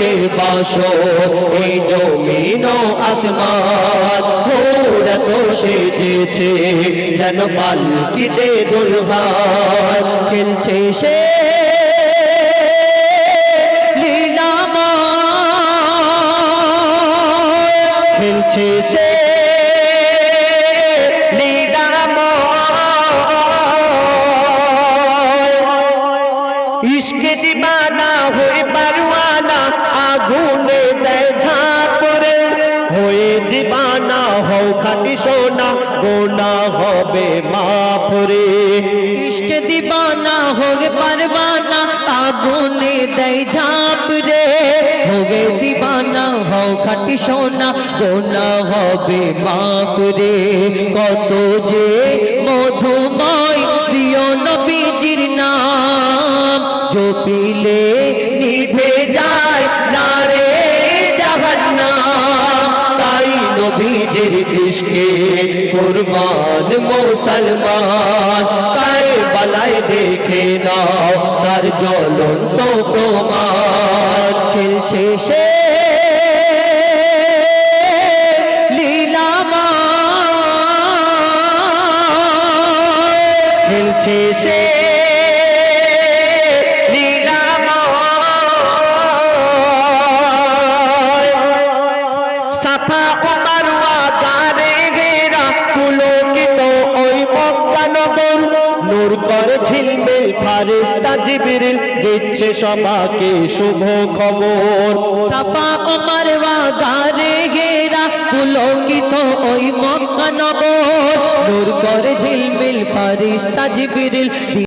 করেছে বাস, এই জমিন আসমান। ওরা তো সেজেছে, যেন পালকিতে দুলহান খেলছে সে খেলছে সে ইশকে দিবানা দিবানা হও খাটি সোনা, গোনা হবে মাফরে। ইশকে দিবানা হোগে পারবানা, আগুনে দেয় ঝাঁপ রে হোগে দিবানা হও খাটি সোনা, গোনা হবে মাফ রে কত যে মধুময় প্রিয় নবীজির নাম, জপিলে নিভে যায় না রে জাহান্নাম। নবীজির দিশকে কুরবান মুসলমান কার বালায় দেখে নাও তার জ্বলন্ত প্রমাণ। খেলছে সে লীলাময়। খেলছে সে নূর করে ঝিলমিল ফারিস্তা জিবরিল। দিচ্ছে সবাকে শুভ খবর। সাফা ও গারে ঘেরা পুলকিত ওই মক্কা নগর। নূর করে ঝিলমিল ফারিস্তা জিবরিল।